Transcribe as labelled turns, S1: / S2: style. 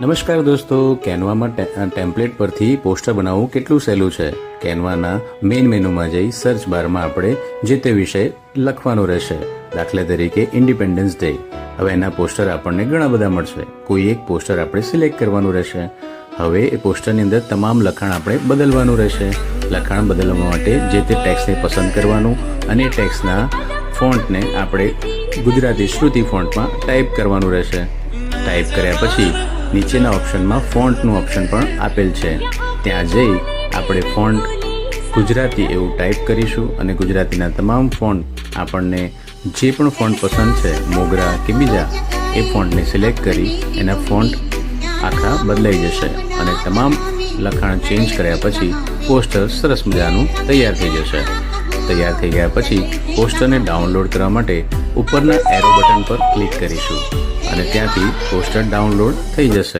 S1: નમસ્કાર દોસ્તો, કેનવામાં ટેમ્પલેટ પરથી પોસ્ટર બનાવવું કેટલું સહેલું છે? કેનવાના મેઇન મેનુમાં જઈ સર્ચ બારમાં આપણે જે તે વિષય લખવાનું રહેશે. દાખલા તરીકે ઇન્ડિપેન્ડન્સ ડે હવે એના પોસ્ટર આપણને ઘણા બધા મળશે. કોઈ એક પોસ્ટર આપણે સિલેક્ટ કરવાનું રહેશે. હવે એ પોસ્ટરની અંદર તમામ લખાણ આપણે બદલવાનું રહેશે. લખાણ બદલવા માટે જે તે ટેક્સને પસંદ કરવાનું અને ટેક્સના ફોન્ટને આપણે ગુજરાતી શ્રુતિ ફોન્ટમાં ટાઈપ કરવાનું રહેશે. ટાઈપ કર્યા પછી નીચેના ઓપ્શનમાં ફોન્ટનું ઓપ્શન પણ આપેલ છે. ત્યાં જઈ આપણે ફોન્ટ ગુજરાતી એવું ટાઈપ કરીશું અને ગુજરાતીના તમામ ફોન્ટ આપણને જે પણ ફોન્ટ પસંદ છે, મોગરા કે બીજા, એ ફોન્ટને સિલેક્ટ કરી એના ફોન્ટ આખા બદલાઈ જશે અને તમામ લખાણ ચેન્જ કર્યા પછી પોસ્ટર સરસ મજાનું તૈયાર થઈ જશે. તૈયાર થઈ ગયા પછી પોસ્ટરને ડાઉનલોડ કરવા માટે ઉપરના એરો બટન પર ક્લિક કરીશું અને ત્યાંથી પોસ્ટર ડાઉનલોડ થઈ જશે.